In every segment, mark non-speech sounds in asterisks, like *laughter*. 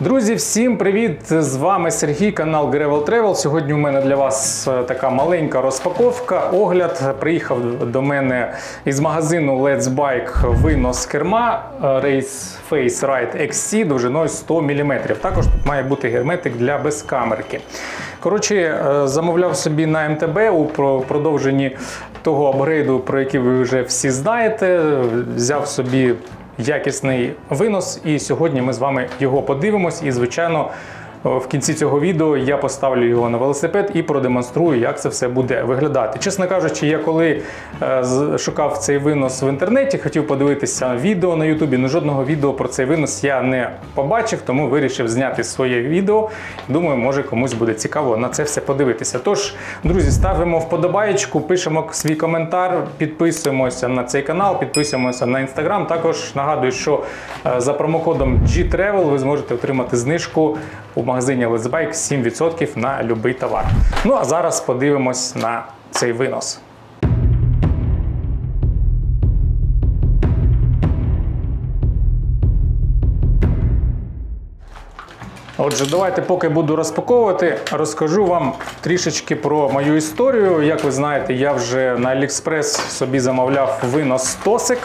Друзі, всім привіт! З вами Сергій, канал Gravel Travel. Сьогодні у мене для вас е, така маленька розпаковка. Огляд приїхав до мене із магазину Let's Bike винос керма е, Race Face Ride XC довжиною 100 мм. Також тут має бути герметик для безкамерки. Коротше, е, замовляв собі на МТБ у продовженні того апгрейду, про який ви вже всі знаєте. Взяв собі якісний винос, і сьогодні ми з вами його подивимось. І, звичайно, в кінці цього відео я поставлю його на велосипед і продемонструю, як це все буде виглядати. Чесно кажучи, я коли е, шукав цей винос в інтернеті, хотів подивитися відео на Ютубі. Ну жодного відео про цей винос я не побачив, тому вирішив зняти своє відео. Думаю, може комусь буде цікаво на це все подивитися. Тож, друзі, ставимо вподобаєчку, пишемо свій коментар, підписуємося на цей канал, підписуємося на інстаграм. Також нагадую, що е, за промокодом G-Travel ви зможете отримати знижку у магазині Let's 7% на будь-який товар. Ну а зараз подивимось на цей винос. Отже, давайте, поки буду розпаковувати, розкажу вам трішечки про мою історію. Як ви знаєте, я вже на AliExpress собі замовляв винос Тосик.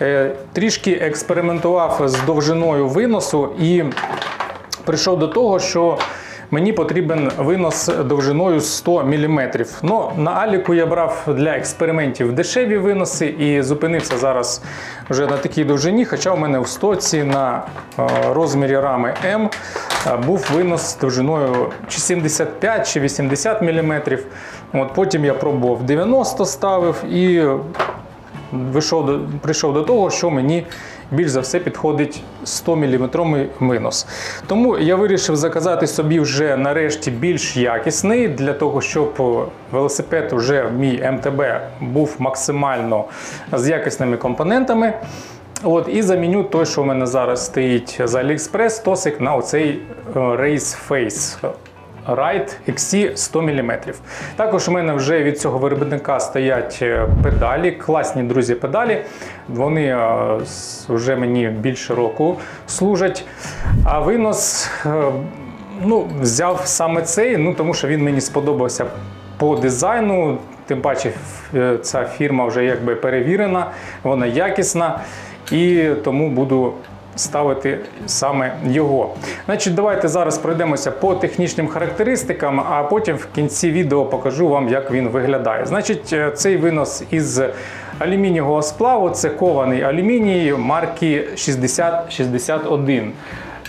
Е, Трішки експериментував з довжиною виносу і прийшов до того, що мені потрібен винос довжиною 100 мм. Ну, на Аліку я брав для експериментів дешеві виноси і зупинився зараз вже на такій довжині. Хоча у мене в стоці на е, розмірі рами М е, був винос довжиною чи 75 чи 80 мм. От потім я пробував 90 ставив і вийшов до, прийшов до того, що мені більш за все підходить 100 мм винос. Тому я вирішив заказати собі вже нарешті більш якісний для того, щоб велосипед вже мій МТБ був максимально з якісними компонентами. От, і заміню той, що у мене зараз стоїть з AliExpress, тосик на оцей е, Race Face. Ride XC 100 мм. Також у мене вже від цього виробника стоять е, педалі, класні друзі педалі. Вони е, вже мені більше року служать. А винос е, ну, взяв саме цей, ну, тому що він мені сподобався по дизайну. Тим паче, ця фірма вже якби перевірена, вона якісна. І тому буду ставити саме його. Значить, давайте зараз пройдемося по технічним характеристикам, а потім в кінці відео покажу вам, як він виглядає. Значить, е, цей винос із алюмінієвого сплаву це кований алюміній марки 6061.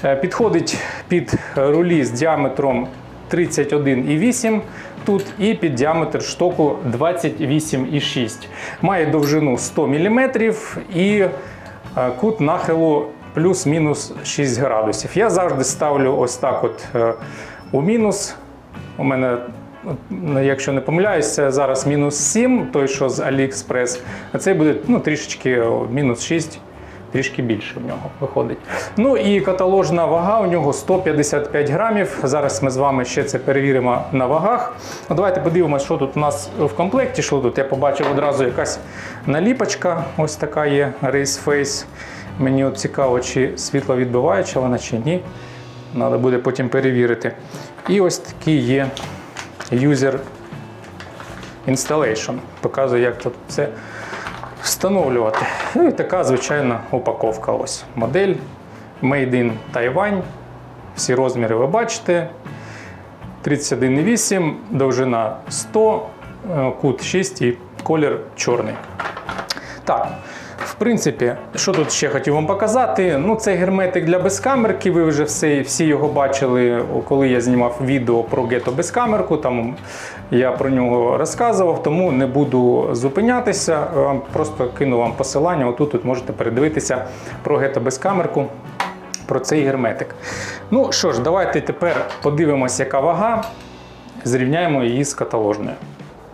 Е, Підходить під рулі з діаметром 31,8 тут і під діаметр штоку 28,6. Має довжину 100 мм і е, кут нахилу плюс-мінус 6 градусів. Я завжди ставлю ось так от е, у мінус. У мене, ну, якщо не помиляюся, зараз мінус 7, той, що з AliExpress, а цей буде ну, трішечки мінус 6. Трішки більше в нього виходить. Ну і каталожна вага у нього 155 грамів. Зараз ми з вами ще це перевіримо на вагах. Ну, давайте подивимося, що тут у нас в комплекті. Що тут? Я побачив одразу якась наліпочка. Ось така є Race Face. Мені от цікаво, чи світло відбиваюча вона чи ні. Треба буде потім перевірити. І ось такий є User Installation. Показує, як тут це встановлювати. Ну і така звичайна упаковка. Ось модель Made in Taiwan. Всі розміри ви бачите. 31,8, довжина 100, е, кут 6 і колір чорний. Так, в принципі, що тут ще хотів вам показати? Ну, це герметик для безкамерки. Ви вже всі, всі його бачили, коли я знімав відео про гето безкамерку. Там я про нього розказував, тому не буду зупинятися. Е, Просто кину вам посилання. Отут тут можете передивитися про гето безкамерку. Про цей герметик. Ну що ж, давайте тепер подивимося, яка вага. Зрівняємо її з каталожною.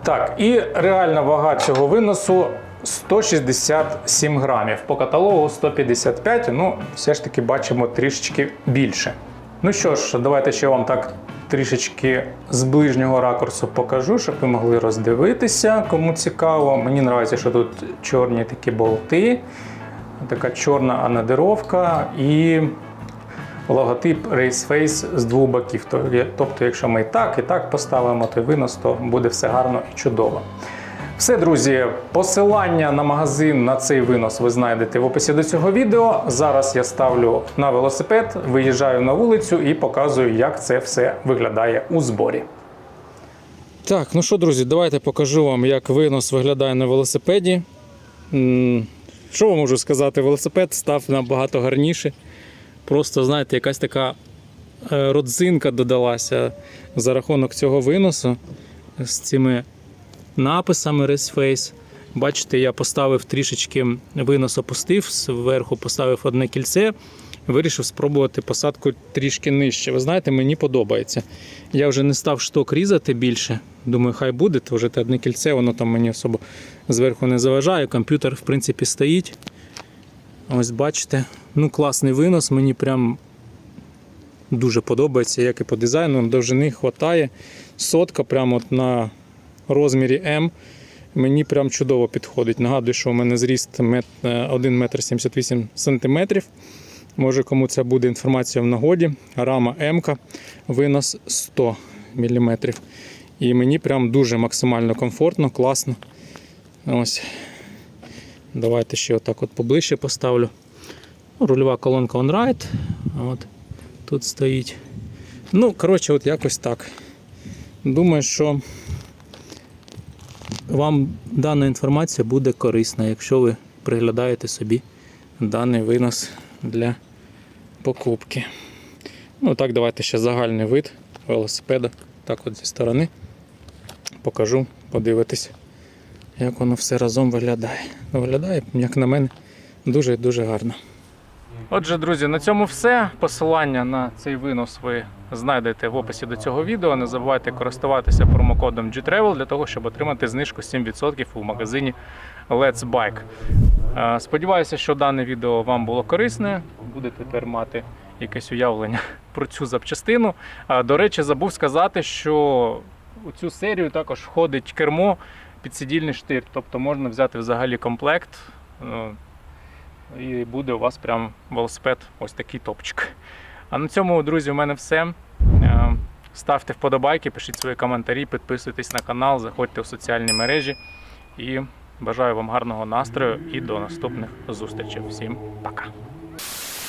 Так, і реальна вага цього виносу 167 грамів. По каталогу 155, ну, все ж таки бачимо трішечки більше. Ну що ж, давайте ще вам так трішечки з ближнього ракурсу покажу, щоб ви могли роздивитися, кому цікаво. Мені подобається, що тут чорні такі болти, така чорна анодировка і логотип Race Face з двох боків. Тобто, якщо ми і так, і так поставимо той винос, то буде все гарно і чудово. Все, друзі, посилання на магазин на цей винос ви знайдете в описі до цього відео. Зараз я ставлю на велосипед, виїжджаю на вулицю і показую, як це все виглядає у зборі. Так, ну що, друзі, давайте покажу вам, як винос виглядає на велосипеді. Що вам можу сказати? Велосипед став набагато гарніше. Просто, знаєте, якась така е, родзинка додалася за рахунок цього виносу з цими написами Race Face. Бачите, я поставив трішечки винос опустив, зверху поставив одне кільце, вирішив спробувати посадку трішки нижче. Ви знаєте, мені подобається. Я вже не став шток різати більше. Думаю, хай буде, то вже те одне кільце, воно там мені особо зверху не заважає. Комп'ютер, в принципі, стоїть. Ось бачите, ну класний винос, мені прям дуже подобається, як і по дизайну. Довжини хватає. Сотка прямо от на розмірі М. Мені прям чудово підходить. Нагадую, що у мене зріст мет- е, 1 метр 78 сантиметрів. Може, кому це буде інформація в нагоді. Рама М, винос 100 мм. І мені прям дуже максимально комфортно, класно. Ось. Давайте ще отак от поближче поставлю. Рульова колонка OnRide. От. Тут стоїть. Ну, коротше, от якось так. Думаю, що вам дана інформація буде корисна, якщо ви приглядаєте собі даний винос для покупки. Ну так, давайте ще загальний вид велосипеда. Так от зі сторони покажу, подивитись, як воно все разом виглядає. Виглядає, як на мене, дуже дуже гарно. Отже, друзі, на цьому все. Посилання на цей винос ви знайдете в описі до цього відео. Не забувайте користуватися промокодом GTravel для того, щоб отримати знижку 7% у магазині Let's Bike. Е, Сподіваюся, що дане відео вам було корисне. Будете тепер мати якесь уявлення *laughs* про цю запчастину. Е, До речі, забув сказати, що у цю серію також входить кермо підсидільний штир, тобто можна взяти взагалі комплект. І буде у вас прям велосипед ось такий топчик. А на цьому, друзі, у мене все. Е, Ставте вподобайки, пишіть свої коментарі, підписуйтесь на канал, заходьте в соціальні мережі. І бажаю вам гарного настрою і до наступних зустрічей. Всім пока!